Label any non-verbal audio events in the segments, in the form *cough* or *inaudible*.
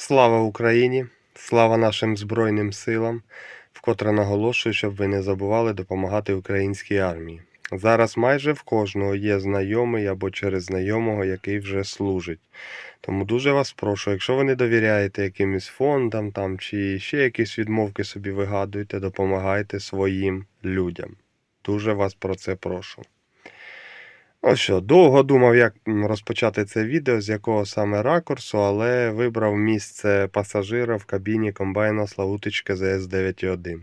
Слава Україні! Слава нашим Збройним силам! Вкотре наголошую, щоб ви не забували допомагати українській армії. Зараз майже в кожного є знайомий або через знайомого, який вже служить. Тому дуже вас прошу, якщо ви не довіряєте якимось фондам там, чи ще якісь відмовки собі вигадуєте, допомагайте своїм людям. Дуже вас про це прошу. Ось що, довго думав, як розпочати це відео, з якого саме ракурсу, але вибрав місце пасажира в кабіні комбайна Славутичка ЗС-9.1.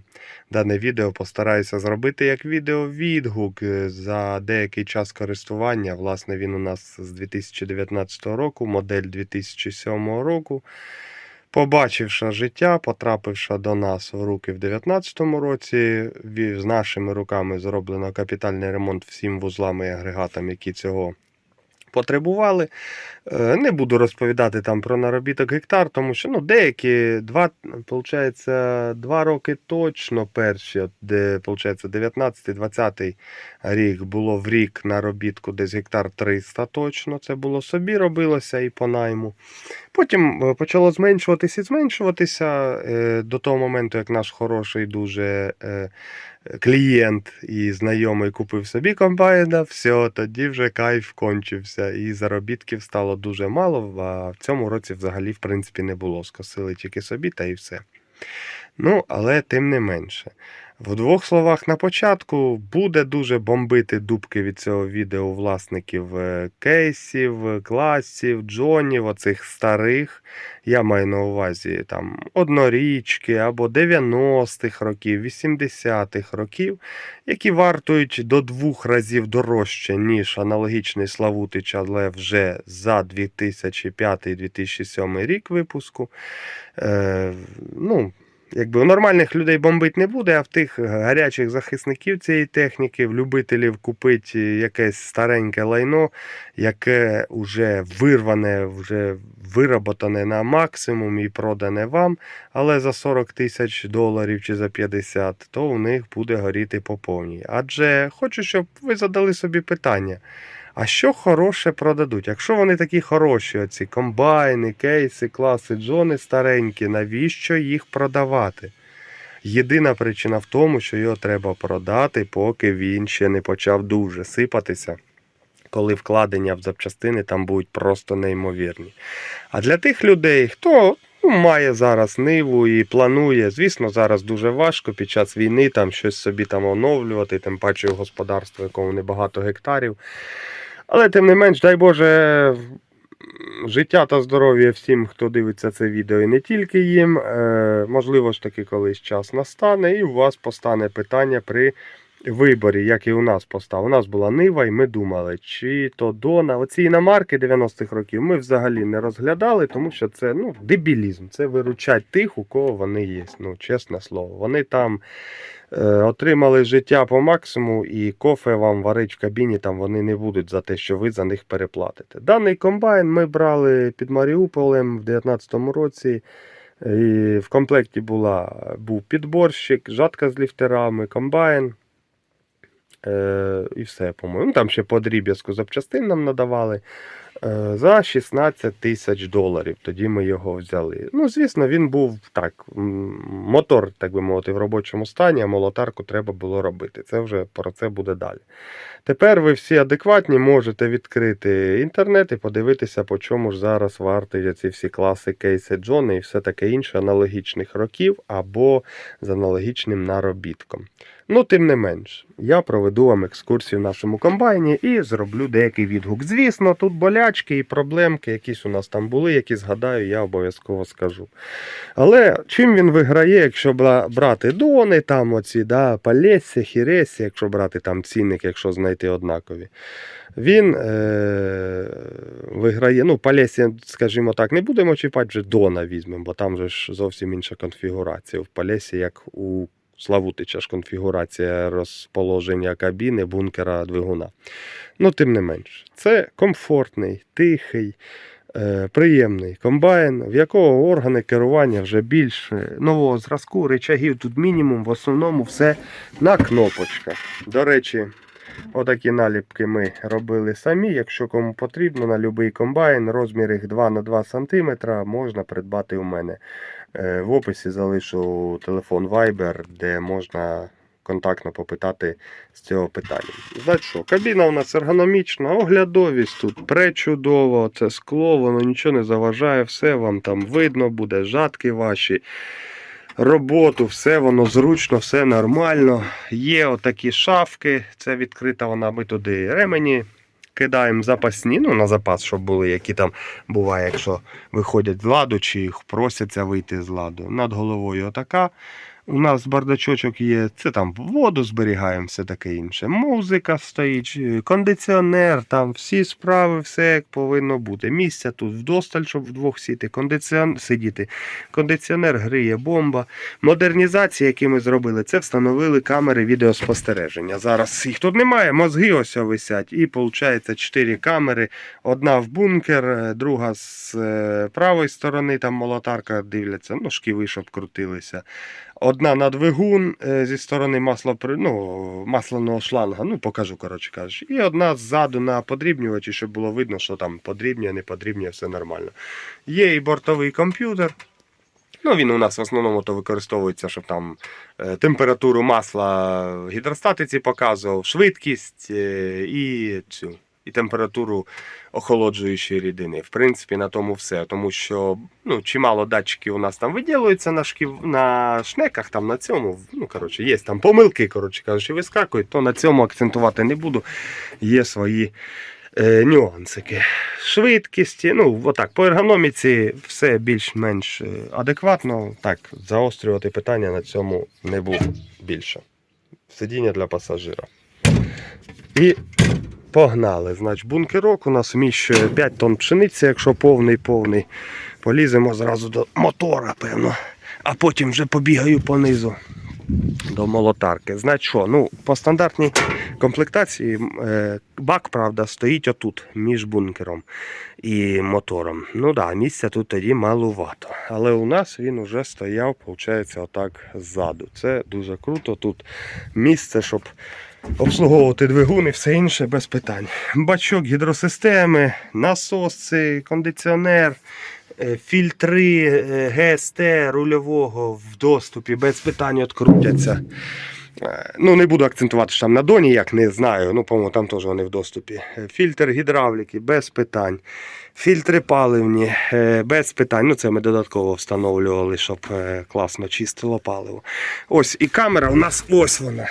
Дане відео постараюся зробити як відео-відгук е, за деякий час користування. Власне, він у нас з 2019 року, модель 2007 року. Побачивши життя, потрапивши до нас в руки в 2019 році, з нашими руками зроблено капітальний ремонт всім вузлам і агрегатам, які цього потребували. Е, Не буду розповідати там про наробіток гектар, тому що ну, деякі два, получається, два роки точно перші, де, получається, 19-20 рік було в рік наробітку десь гектар 300 точно. Це було собі робилося і по найму. Потім е, почало зменшуватися і зменшуватися е, до того моменту, як наш хороший дуже клієнт і знайомий купив собі комбайна, все, тоді вже кайф кончився. І заробітків стало дуже мало, а в цьому році взагалі в принципі не було. Скосили тільки собі та і все. Ну, але тим не менше. В двох словах на початку буде дуже бомбити дубки від цього відео власників е, кейсів, класів, джонів, оцих старих. Я маю на увазі там однорічки або 90-х років, 80-х років, які вартують до двох разів дорожче, ніж аналогічний Славутич, але вже за 2005-2007 рік випуску. Е, ну, Якби у нормальних людей бомбить не буде, а в тих гарячих захисників цієї техніки, в любителів купити якесь стареньке лайно, яке вже вирване, вже вироботане на максимум і продане вам, але за 40 тисяч доларів чи за 50, то у них буде горіти по повній. Адже хочу, щоб ви задали собі питання. А що хороше продадуть? Якщо вони такі хороші, оці комбайни, кейси, класи, джони старенькі, навіщо їх продавати? Єдина причина в тому, що його треба продати, поки він ще не почав дуже сипатися, коли вкладення в запчастини там будуть просто неймовірні. А для тих людей, хто ну, має зараз ниву і планує, звісно, зараз дуже важко під час війни там щось собі там оновлювати, тим паче в господарство, якому небагато гектарів. Але тим не менш, дай Боже, життя та здоров'я всім, хто дивиться це відео, і не тільки їм. Е, можливо ж таки колись час настане, і у вас постане питання при виборі, як і у нас постав. У нас була Нива, і ми думали, чи то Дона. Оці іномарки 90-х років ми взагалі не розглядали, тому що це ну, дебілізм. Це виручать тих, у кого вони є. Ну, чесне слово. Вони там отримали життя по максимуму, і кофе вам варить в кабіні, там вони не будуть за те, що ви за них переплатите. Даний комбайн ми брали під Маріуполем в 2019 році. І в комплекті була, був підборщик, жатка з ліфтерами, комбайн. Е, і все, по-моєму. Там ще по дріб'язку запчастин нам надавали. Е, за 16 тисяч доларів. Тоді ми його взяли. Ну, звісно, він був так, мотор, так би мовити, в робочому стані, а молотарку треба було робити. Це вже про це буде далі. Тепер ви всі адекватні, можете відкрити інтернет і подивитися, по чому ж зараз варті ці всі класи кейси Джони і все таке інше аналогічних років або з аналогічним наробітком. Ну, тим не менш, я проведу вам екскурсію в нашому комбайні і зроблю деякий відгук. Звісно, тут болячки і проблемки якісь у нас там були, які згадаю, я обов'язково скажу. Але чим він виграє, якщо брати дони, там оці, да, палесі, хіресі, якщо брати там цінник, якщо знайти однакові. Він е, виграє, ну, Палесі, скажімо так, не будемо чіпати, вже Дона візьмемо, бо там же ж зовсім інша конфігурація. В Палесі, як у Славутича ж конфігурація розположення кабіни, бункера, двигуна. Ну, тим не менш, це комфортний, тихий, е, приємний комбайн, в якого органи керування вже більш е, нового зразку, речагів тут мінімум, в основному все на кнопочках. До речі, Отакі наліпки ми робили самі. Якщо кому потрібно, на будь-який комбайн, розмір їх 2 на 2 см можна придбати у мене. Е, В описі залишу телефон Viber, де можна контактно попитати з цього питання. Знаєте що, кабіна у нас ергономічна, оглядовість тут пречудово, це скло, воно нічого не заважає, все вам там видно буде, жатки ваші. Роботу, все воно зручно, все нормально. Є отакі шафки, це відкрита вона, ми туди ремені кидаємо запасні, ну на запас, щоб були, які там буває, якщо виходять з ладу чи їх просяться вийти з ладу. Над головою отака. У нас бардачочок є, це там воду зберігаємо, все таке інше. Музика стоїть, е, кондиціонер, там всі справи, все як повинно бути. Місця тут вдосталь, щоб вдвох сіти, кондиціон... сидіти. Кондиціонер гриє бомба. Модернізації, які ми зробили, це встановили камери відеоспостереження. Зараз їх тут немає, мозги ось висять. І виходить 4 камери. Одна в бункер, е, друга з е, правої сторони, там молотарка дивляться, ну, шківи, щоб крутилися. Одна на двигун е, зі сторони масла, ну, масляного шланга, ну покажу, коротше кажучи. І одна ззаду на подрібнювачі, щоб було видно, що там подрібнює, не подрібнює, все нормально. Є і бортовий комп'ютер. Ну, він у нас в основному то використовується, щоб там е, температуру масла в гідростатиці показував, швидкість е, і цю. І температуру охолоджуючої рідини. В принципі, на тому все. Тому що ну, чимало датчиків у нас там виділюється на шків, на шнеках, там на цьому. Ну, коротше, є там помилки, коротше кажучи, вискакують, то на цьому акцентувати не буду. Є свої е, нюансики. Швидкісті, ну, отак, по ергономіці все більш-менш е, адекватно. Так, заострювати питання на цьому не буду більше. Сидіння для пасажира. І погнали. Значить, бункерок у нас вміщує 5 тонн пшениці, якщо повний-повний. Поліземо зразу до мотора, певно. А потім вже побігаю понизу до молотарки. Значить що, ну, по стандартній комплектації е, бак, правда, стоїть отут, між бункером і мотором. Ну да, місця тут тоді малувато. Але у нас він вже стояв, виходить, отак ззаду. Це дуже круто. Тут місце, щоб обслуговувати двигун і все інше без питань. Бачок гідросистеми, насоси, кондиціонер, е, фільтри е, ГСТ рульового в доступі без питань открутяться. Е, Ну, не буду акцентувати, що там на доні, як не знаю. Ну, по-моєму, там теж вони в доступі. Е, Фільтр гідравліки без питань. Фільтри паливні е, без питань. Ну, це ми додатково встановлювали, щоб класно чистило паливо. Ось і камера у нас ось вона.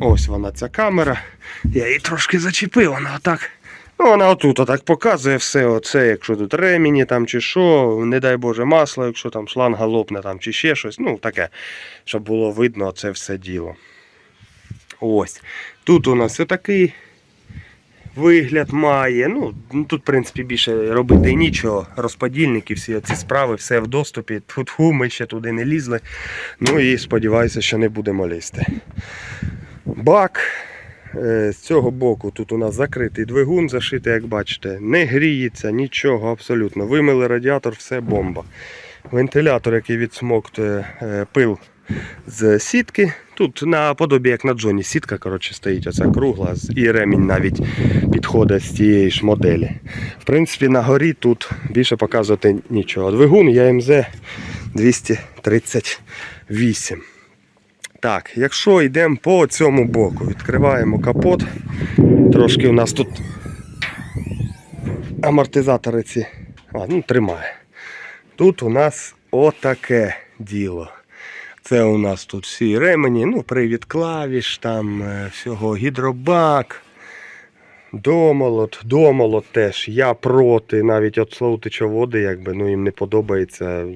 Ось вона ця камера. Я її трошки зачепив, вона отак. Ну, вона отут отак показує все. Оце, якщо тут ремені там чи що, не дай Боже, масло, якщо там шланга лопне там, чи ще щось. Ну, таке, щоб було видно це все діло. Ось. Тут у нас отакий вигляд має. Ну, тут, в принципі, більше робити нічого. Розподільники, всі ці справи, все в доступі. Тьфу-тьфу, ми ще туди не лізли. Ну і сподіваюся, що не будемо лізти. Бак. Е, З цього боку тут у нас закритий двигун зашитий, як бачите. Не гріється, нічого абсолютно. Вимили радіатор, все бомба. Вентилятор, який відсмоктує е, пил з сітки. Тут наподобі, як на Джоні, сітка коротше, стоїть оця кругла, і ремінь навіть підходить з тієї ж моделі. В принципі, на горі тут більше показувати нічого. Двигун ЯМЗ 238. Так, якщо йдемо по цьому боку, відкриваємо капот. Трошки у нас тут амортизатори ці а, ну, тримає. Тут у нас отаке діло. Це у нас тут всі ремені, ну, привід клавіш, там е, всього гідробак, домолот, домолот теж. Я проти навіть от Слоутича якби ну, їм не подобається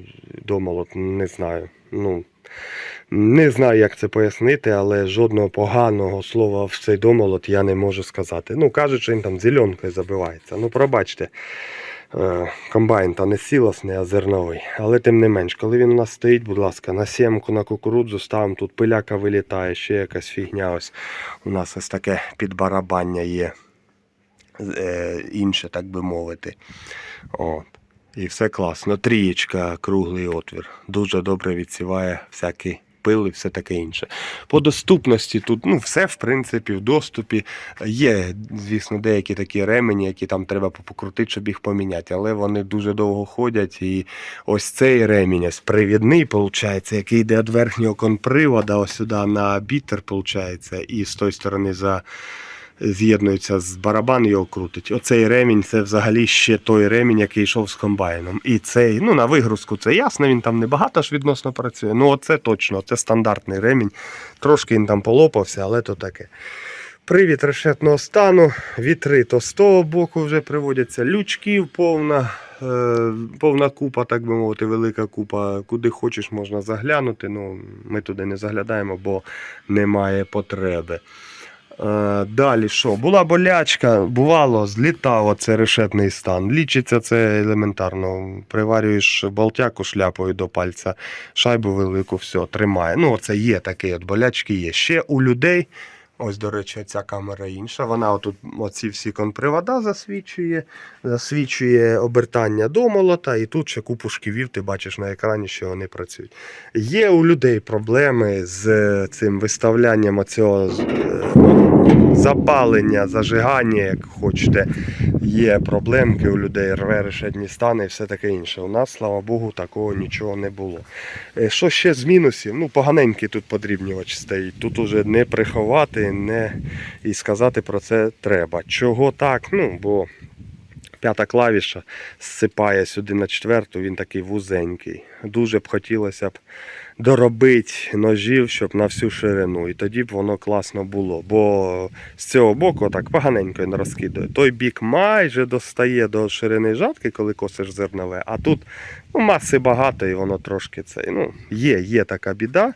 домолот, не знаю. Ну, не знаю, як це пояснити, але жодного поганого слова в цей домолот я не можу сказати. Ну, кажуть, що він там зеленкою забивається. Ну, пробачте, е, комбайн та не сілосний, а зерновий. Але тим не менш, коли він у нас стоїть, будь ласка, на сімку, на кукурудзу ставимо, тут пиляка вилітає, ще якась фігня. Ось у нас ось таке підбарабання є. Е, інше, так би мовити. От. І все класно. Трієчка, круглий отвір. Дуже добре відсіває всякий купили, все таке інше. По доступності тут ну, все в принципі в доступі. Є, звісно, деякі такі ремені, які там треба покрутити, щоб їх поміняти, але вони дуже довго ходять. І ось цей ремінь, ось привідний, виходить, який йде від верхнього конпривода, ось сюди на бітер, виходить, і з тої сторони за. З'єднується з барабан, його крутить. Оцей ремінь це взагалі ще той ремінь, який йшов з комбайном. І цей, ну на вигрузку це ясно, він там небагато ж відносно працює. Ну, оце точно, це стандартний ремінь. Трошки він там полопався, але то таке. Привід решетного стану, вітри то з того боку вже приводяться, лючків повна, е, повна купа, так би мовити, велика купа. Куди хочеш можна заглянути. Ну, ми туди не заглядаємо, бо немає потреби. Е, Далі що? Була болячка, бувало, злітав оце решетний стан. Лічиться це елементарно. Приварюєш болтяку шляпою до пальця, шайбу велику, все, тримає. Ну, це є таке, от болячки є. Ще у людей. Ось, до речі, ця камера інша. Вона отут оці всі конпривода засвічує, засвічує обертання до молота, і тут ще купу шківів, ти бачиш на екрані, що вони працюють. Є у людей проблеми з е, цим виставлянням оцього е, запалення, зажигання, як хочете. Є проблемки у людей, рве решетні стани і все таке інше. У нас, слава Богу, такого нічого не було. Е, Що ще з мінусів? Ну, поганенький тут подрібнювач стоїть. Тут уже не приховати, не і сказати про це треба. Чого так? Ну, бо п'ята клавіша зсипає сюди на четверту, він такий вузенький. Дуже б хотілося б доробити ножів, щоб на всю ширину. І тоді б воно класно було. Бо з цього боку так поганенько він розкидує. Той бік майже достає до ширини жатки, коли косиш зернове, а тут ну, маси багато і воно трошки це. Ну, є, є така біда.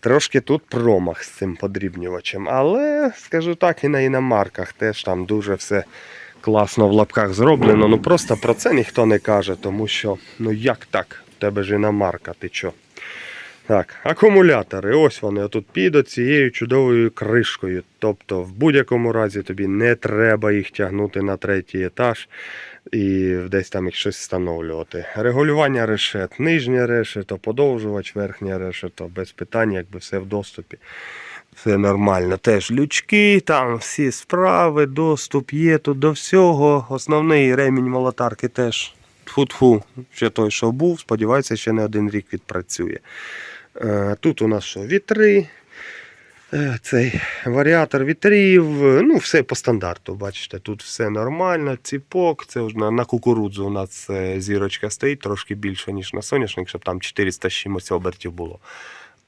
Трошки тут промах з цим подрібнювачем. Але, скажу так, і на іномарках теж там дуже все класно в лапках зроблено. Ну просто про це ніхто не каже, тому що ну як так? В тебе ж іномарка, ти чо? Так, акумулятори. Ось вони тут під цією чудовою кришкою. Тобто, в будь-якому разі тобі не треба їх тягнути на третій етаж і десь там їх щось встановлювати. Регулювання решет, нижнє решето, подовжувач, верхнє решето, без питань, якби все в доступі. Все нормально. Теж лючки, там всі справи, доступ є тут до всього. Основний ремінь молотарки теж тфу-тфу, ще той, що був, сподіваюся, ще не один рік відпрацює. Е, Тут у нас що, вітри, е, цей варіатор вітрів, ну все по стандарту. Бачите, тут все нормально, ціпок. Це на, на кукурудзу у нас е, зірочка стоїть трошки більше, ніж на соняшник, щоб там 400 чимось обертів було.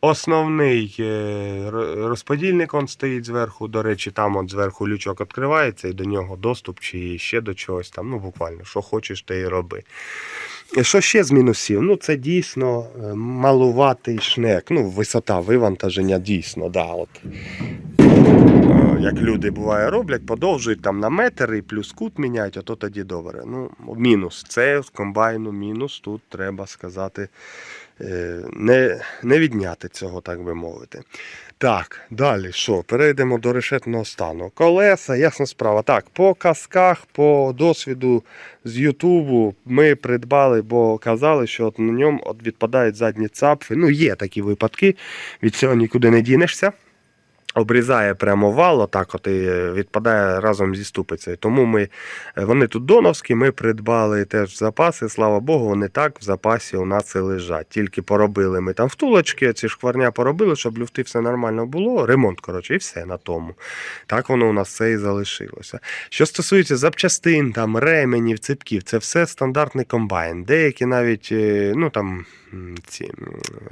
Основний е, розподільник стоїть зверху. До речі, там от зверху лючок відкривається і до нього доступ чи ще до чогось там. Ну, буквально, що хочеш, те і роби. Що ще з мінусів? Ну, це дійсно е, малуватий шнек. Ну, висота вивантаження дійсно, да, от. Е, Як люди буває роблять, подовжують там на метр і плюс кут міняють, а то тоді добре. Ну, мінус. Це комбайну мінус. Тут треба сказати, не, не відняти цього, так би мовити. Так, далі що? Перейдемо до решетного стану. Колеса, ясна справа. Так, по казках, по досвіду з Ютубу ми придбали, бо казали, що от на ньому от відпадають задні цапфи. Ну, є такі випадки, від цього нікуди не дінешся. Обрізає прямо вал, отак от і відпадає разом зі ступицею. Тому ми, е, вони тут доновські, ми придбали теж запаси. Слава Богу, вони так в запасі у нас і лежать. Тільки поробили ми там втулочки, ці шкварня поробили, щоб люфти все нормально було. Ремонт, коротше, і все на тому. Так воно у нас все і залишилося. Що стосується запчастин, там, ременів, ципків, це все стандартний комбайн. Деякі навіть, е, ну там. Ці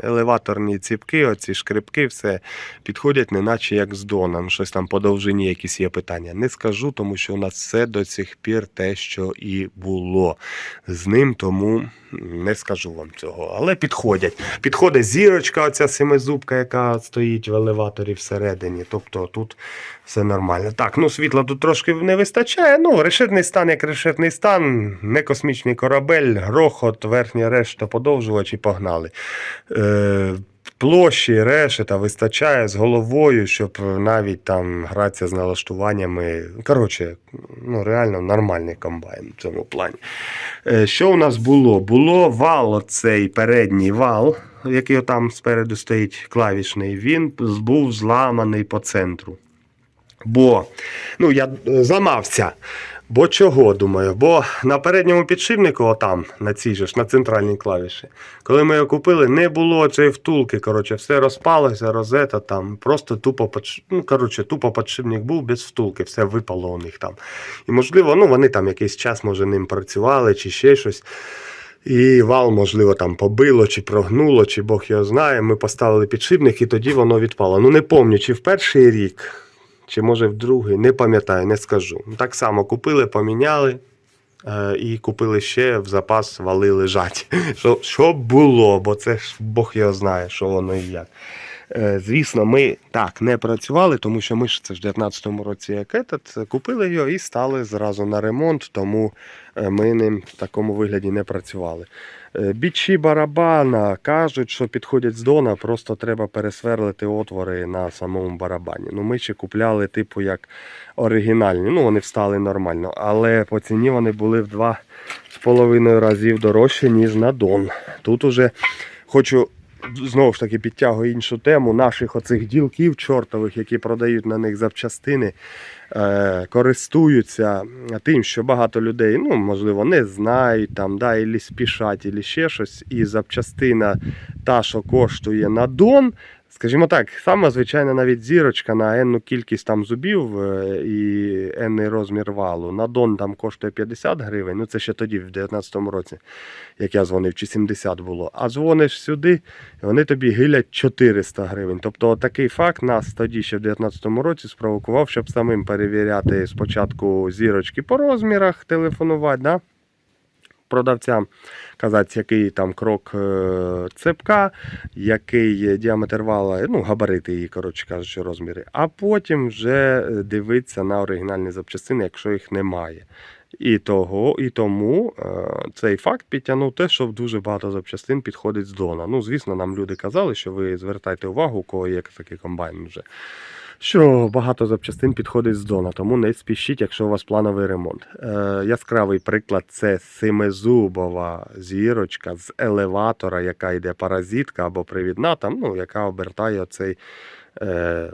елеваторні ціпки, оці шкрипки, все підходять, неначе як з доном. Щось там по довжині якісь є питання. Не скажу, тому що у нас все до цих пір те, що і було з ним, тому не скажу вам цього. Але підходять. Підходить зірочка, оця семизубка, яка стоїть в елеваторі всередині. Тобто тут все нормально. Так, ну світла тут трошки не вистачає. Ну, решетний стан як решетний стан, не космічний корабель, грохот, верхня решта подовжувач і погнали. Е, площі решета вистачає з головою, щоб навіть там гратися з налаштуваннями. Коротше, ну реально нормальний комбайн в цьому плані. Е, Що у нас було? Було вал, оцей передній вал, який там спереду стоїть клавішний, він був зламаний по центру. Бо ну, я е, зламався. Бо чого думаю? Бо на передньому підшипнику, отам, на цій же ж, на центральній клавіші, коли ми його купили, не було цієї втулки. Коротше, все розпалося, розета там, просто тупо подш... ну, коротше, тупо підшипник був без втулки, все випало у них там. І можливо, ну вони там якийсь час, може, ним працювали чи ще щось. І вал, можливо, там побило, чи прогнуло, чи Бог його знає. Ми поставили підшипник і тоді воно відпало. Ну, не пам'ятаю, чи в перший рік, чи може в другий, не пам'ятаю, не скажу. Так само купили, поміняли е, і купили ще в запас вали лежать. *laughs* Що, щоб було, бо це ж Бог його знає, що воно і як. Е, Звісно, ми так не працювали, тому що ми ж це ж в 19-му році як этот, купили його і стали зразу на ремонт, тому е, ми ним в такому вигляді не працювали. Е, Бічі барабана кажуть, що підходять з дона, просто треба пересверлити отвори на самому барабані. Ну, ми ще купляли, типу, як оригінальні. Ну, вони встали нормально, але по ціні вони були в два з половиною разів дорожче, ніж на дон. Тут уже хочу знову ж таки підтягую іншу тему наших оцих ділків чортових, які продають на них запчастини, е, користуються тим, що багато людей, ну, можливо, не знають, там, да, і спішать, і ще щось, і запчастина та, що коштує на дон. Скажімо так, сама звичайна навіть зірочка на енну кількість там зубів е, і енний розмір валу. На дон там коштує 50 гривень. Ну це ще тоді, в 19-му році, як я дзвонив, чи 70 було. А дзвониш сюди, вони тобі гилять 400 гривень. Тобто такий факт нас тоді ще в 19-му році спровокував, щоб самим перевіряти спочатку зірочки по розмірах, телефонувати. Да? Продавцям казати, який там крок е, цепка, який діаметр вала, ну, габарити її, коротше кажучи, розміри. А потім вже е, дивитися на оригінальні запчастини, якщо їх немає. І того, і тому е, цей факт підтягнув те, що дуже багато запчастин підходить з Дона. Ну, звісно, нам люди казали, що ви звертайте увагу, у кого є такий комбайн вже. Що багато запчастин підходить з Дона, тому не спішіть, якщо у вас плановий ремонт. Е, яскравий приклад це семизубова зірочка з елеватора, яка йде паразитка або привідна, там, ну, яка обертає оцей е,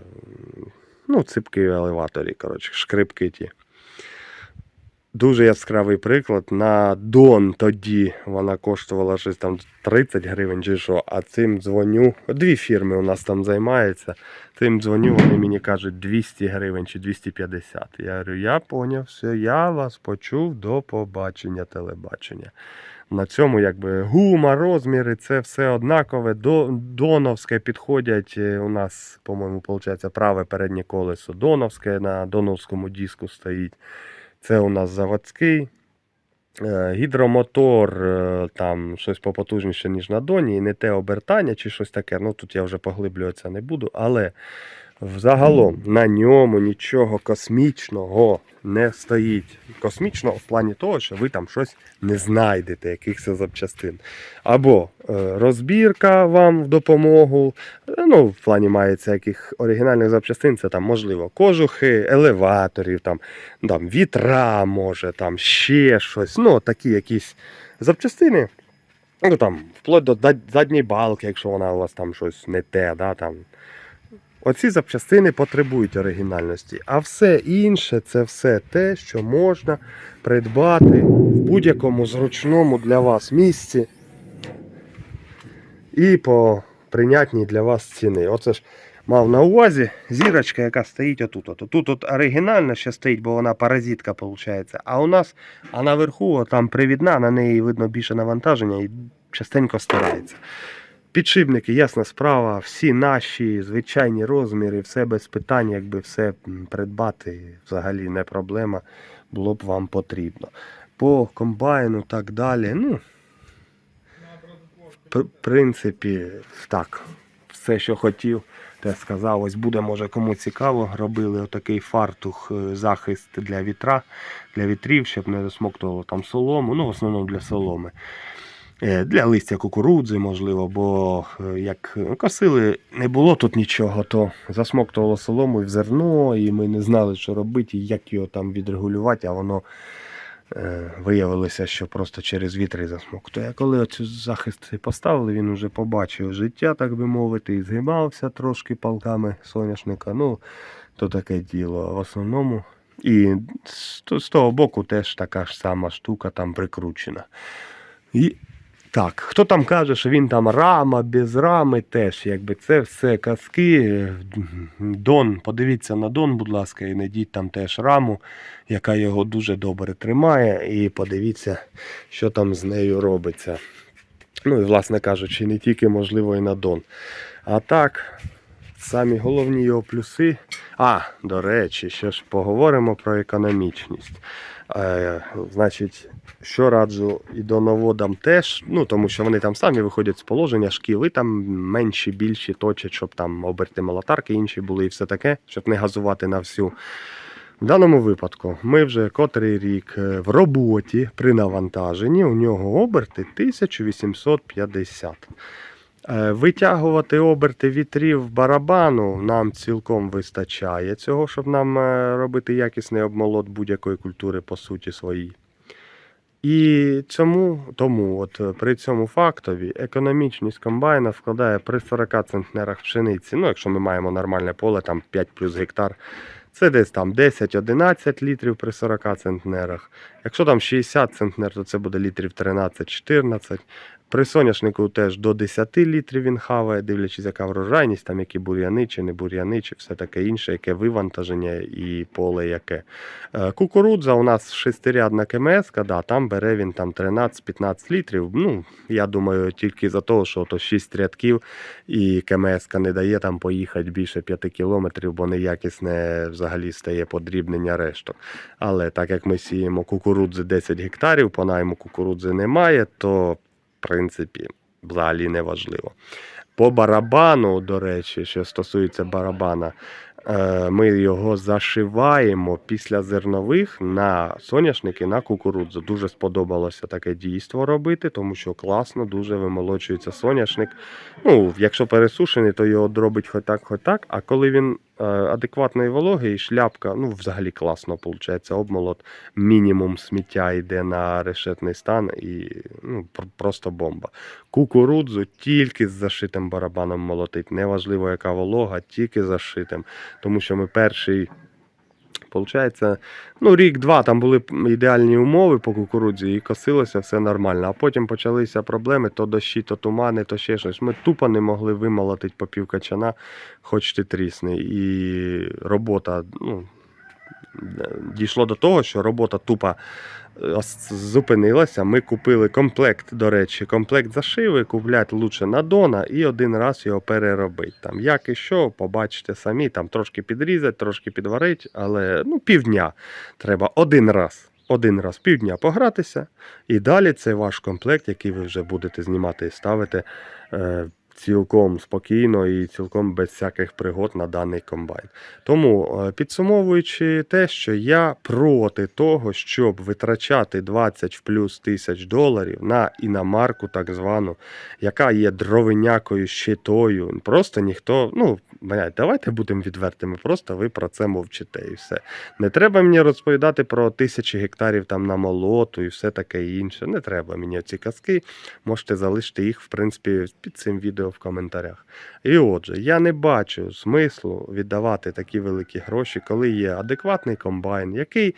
ну, ципки в елеваторі, коротше, шкрипки ті. Дуже яскравий приклад. На Дон тоді вона коштувала щось там 30 гривень чи що, а цим дзвоню. Дві фірми у нас там займаються. Цим дзвоню, вони мені кажуть 200 гривень чи 250. Я говорю, я поняв, все, я вас почув до побачення телебачення. На цьому якби гума, розміри, це все однакове. До, доновське підходять. е, У нас, по-моєму, праве переднє колесо доновське на доновському диску стоїть. Це у нас заводський. Е, Гідромотор е, там щось попотужніше, ніж на Доні, і не те обертання чи щось таке. Ну тут я вже поглиблюватися не буду. Але взагалом на ньому нічого космічного не стоїть. Космічного в плані того, що ви там щось не знайдете, якихось запчастин. Або е, розбірка вам в допомогу. е, Ну, в плані мається яких оригінальних запчастин, це там можливо кожухи, елеваторів, там, там вітра, може, там ще щось. Ну, такі якісь запчастини. Ну там, вплоть до задньої балки, якщо вона у вас там щось не те, да, там. Оці запчастини потребують оригінальності, а все інше це все те, що можна придбати в будь-якому зручному для вас місці і по прийнятній для вас ціни. Оце ж мав на увазі зірочка, яка стоїть отут. От. Тут от оригінальна ще стоїть, бо вона паразитка виходить. А у нас, а наверху там привідна, на неї видно більше навантаження і частенько стирається. Підшипники, ясна справа, всі наші звичайні розміри, все без питань, якби все придбати взагалі не проблема, було б вам потрібно. По комбайну так далі. Ну, в принципі, так, все, що хотів, те сказав. Ось буде, може, кому цікаво. Робили отакий фартух, е, захист для вітра, для вітрів, щоб не засмоктувало там солому. Ну, в основному для соломи. Е, Для листя кукурудзи, можливо, бо е, як косили не було тут нічого, то засмоктувало солому і в зерно, і ми не знали, що робити, і як його там відрегулювати, а воно е, виявилося, що просто через вітри засмоктує. А коли оцю захист поставили, він вже побачив життя, так би мовити, і згибався трошки палками соняшника. Ну, то таке діло. В основному. І з того боку теж така ж сама штука там прикручена. І так, хто там каже, що він там рама, без рами теж, якби це все казки. Дон, подивіться на Дон, будь ласка, і знайдіть там теж раму, яка його дуже добре тримає. І подивіться, що там з нею робиться. Ну і, власне кажучи, не тільки можливо і на Дон. А так, самі головні його плюси. А, до речі, ще ж поговоримо про економічність. Е, значить, що раджу і доноводам теж, ну тому що вони там самі виходять з положення, шкіли там менші, більші точать, щоб там оберти молотарки інші були і все таке, щоб не газувати на всю. В даному випадку ми вже котрий рік е, в роботі при навантаженні, у нього оберти 1850. Е, Витягувати оберти вітрів барабану нам цілком вистачає цього, щоб нам е, робити якісний обмолот будь-якої культури по суті своїй. І цьому, тому от е, при цьому фактові економічність комбайна складає при 40 центнерах пшениці. Ну, якщо ми маємо нормальне поле, там 5 плюс гектар, це десь там 10-11 літрів при 40 центнерах. Якщо там 60 центнер, то це буде літрів 13-14. При соняшнику теж до 10 літрів він хаває, дивлячись, яка врожайність, там які бур'яни чи не бур'яни, чи все таке інше, яке вивантаження і поле яке. Е, Кукурудза у нас шестирядна КМС, да, там бере він там 13-15 літрів. Ну, я думаю, тільки за того, що то 6 рядків і КМС не дає там поїхати більше 5 кілометрів, бо неякісне взагалі стає подрібнення решток. Але так як ми сіємо кукурудзи 10 гектарів, по найму кукурудзи немає, то принципі взагалі не важливо. По барабану, до речі, що стосується барабана, е, ми його зашиваємо після зернових на соняшники на кукурудзу. Дуже сподобалося таке дійство робити, тому що класно, дуже вимолочується соняшник. Ну, якщо пересушений, то його дробить хоч так, хоч так. А коли він адекватної вологи і шляпка, ну взагалі класно виходить обмолот. Мінімум сміття йде на решетний стан і ну, просто бомба. Кукурудзу тільки з зашитим барабаном молотить. Неважливо, яка волога, тільки зашитим. Тому що ми перший. Получається, ну, рік-два там були ідеальні умови по кукурудзі і косилося все нормально. А потім почалися проблеми: то дощі, то тумани, то ще щось. Ми тупо не могли вимолотити по пів качана, хоч ти трісни. І робота, ну, дійшло до того, що робота тупо е, зупинилася. Ми купили комплект, до речі, комплект зашиви, купляти лучше на Дона і один раз його переробити. Там як і що, побачите самі, там трошки підрізати, трошки підварити, але ну, півдня треба один раз. Один раз півдня погратися, і далі це ваш комплект, який ви вже будете знімати і ставити е, цілком спокійно і цілком без всяких пригод на даний комбайн. Тому, е, підсумовуючи те, що я проти того, щоб витрачати 20 в плюс тисяч доларів на іномарку, так звану, яка є дровинякою щитою. Просто ніхто, ну, блядь, давайте будемо відвертими, просто ви про це мовчите і все. Не треба мені розповідати про тисячі гектарів там на молоту і все таке інше. Не треба мені ці казки. Можете залишити їх, в принципі, під цим відео в коментарях. І отже, я не бачу смислу віддавати такі великі гроші, коли є адекватний комбайн, який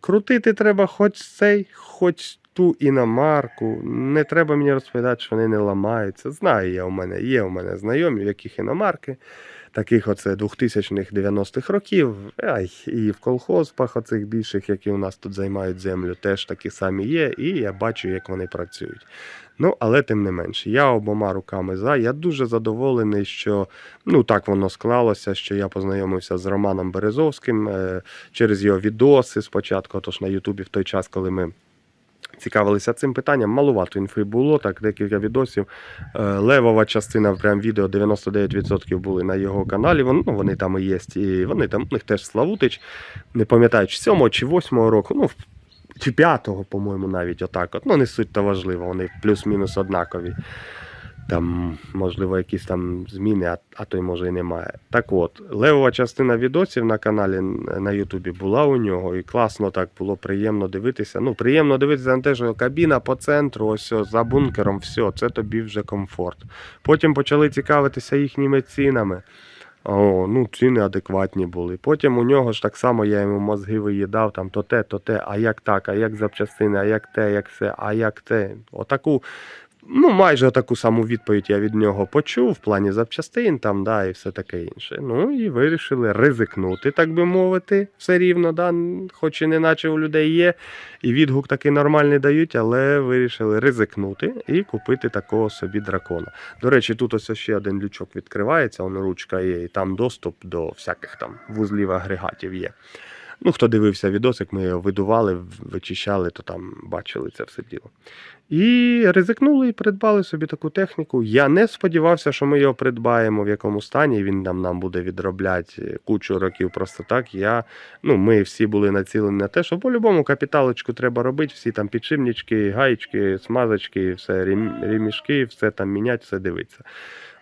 крутити треба хоч цей, хоч ту іномарку. Не треба мені розповідати, що вони не ламаються. Знаю я у мене, є у мене знайомі, в яких іномарки. Таких оце 2000-х 90-х років, ай, і в колхозпах оцих більших, які у нас тут займають землю, теж такі самі є, і я бачу, як вони працюють. Ну, але тим не менше, я обома руками за. Я дуже задоволений, що ну так воно склалося, що я познайомився з Романом Березовським е, через його відоси спочатку, тож на Ютубі в той час, коли ми. Цікавилися цим питанням, малувато інфи було, так декілька відосів. Е, Левова частина прям відео 99% були на його каналі. Вон, ну, вони там і є. І вони там у них теж Славутич. Не пам'ятаю, чи 7 чи 8 року. Ну, чи п'ятого, по-моєму, навіть отак. От. Ну, не суть то важливо, вони плюс-мінус однакові. Там, можливо, якісь там зміни, а, а то й може і немає. Так от, левова частина відосів на каналі на Ютубі була у нього, і класно так було приємно дивитися. Ну, приємно дивитися на те, що кабіна по центру, ось за бункером, все, це тобі вже комфорт. Потім почали цікавитися їхніми цінами. О, ну, ціни адекватні були. Потім у нього ж так само я йому мозги виїдав, там то те, то те, а як так, а як запчастини, а як те, як все, а як те. Отаку, ну, майже таку саму відповідь я від нього почув в плані запчастин там, да, і все таке інше. Ну і вирішили ризикнути, так би мовити, все рівно, да, хоч і не наче у людей є, і відгук такий нормальний дають, але вирішили ризикнути і купити такого собі дракона. До речі, тут ось ще один лючок відкривається, воно ручка є, і там доступ до всяких там вузлів агрегатів є. Ну, хто дивився відосик, ми його видували, вичищали, то там бачили це все діло. І ризикнули і придбали собі таку техніку. Я не сподівався, що ми його придбаємо в якому стані. Він нам, нам буде відробляти кучу років просто так. Я, ну, ми всі були націлені на те, що по-любому капіталочку треба робити, всі там підшипнички, гаєчки, смазочки, все, рім- ремішки, все там міняти, все дивитися.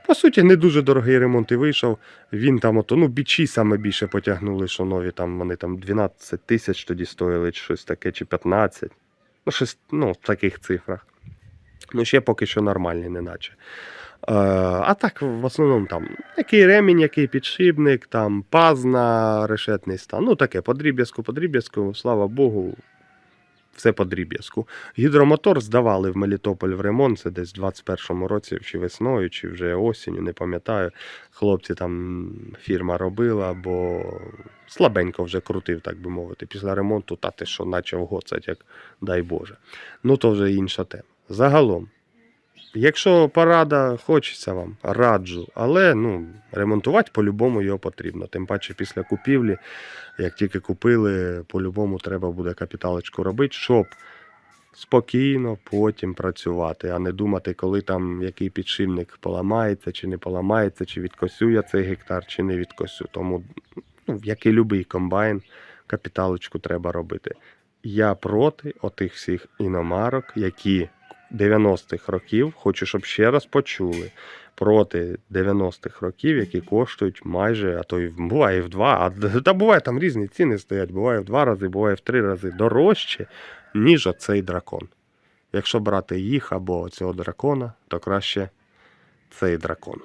По суті, не дуже дорогий ремонт і вийшов. Він там, ото, ну, бічі саме більше потягнули, що нові там вони там 12 тисяч тоді стоїли, чи щось таке, чи 15. Ну, щось ну, в таких цифрах. Ну, ще поки що нормальні, неначе. Е, а так, в основному там який ремінь, який підшипник, там пазна, решетний стан. Ну, таке, по дріб'язку, по дріб'язку, слава Богу, все по дріб'язку. Гідромотор здавали в Мелітополь в ремонт, це десь в 21-му році, чи весною, чи вже осінню, не пам'ятаю. Хлопці там фірма робила, бо слабенько вже крутив, так би мовити. Після ремонту, та те, що почав гоцать, як дай Боже. Ну, то вже інша тема. Загалом, якщо порада хочеться вам, раджу, але ну, ремонтувати по-любому його потрібно. Тим паче після купівлі, як тільки купили, по-любому треба буде капіталочку робити, щоб спокійно потім працювати, а не думати, коли там який підшипник поламається, чи не поламається, чи відкосю я цей гектар, чи не відкосю. Тому, ну, як і будь-який комбайн, капіталочку треба робити. Я проти отих всіх іномарок, які 90-х років, хочу, щоб ще раз почули. Проти 90-х років, які коштують майже, а то й буває в два, а та буває там різні ціни стоять, буває в два рази, буває в три рази дорожче, ніж оцей дракон. Якщо брати їх або цього дракона, то краще цей дракон.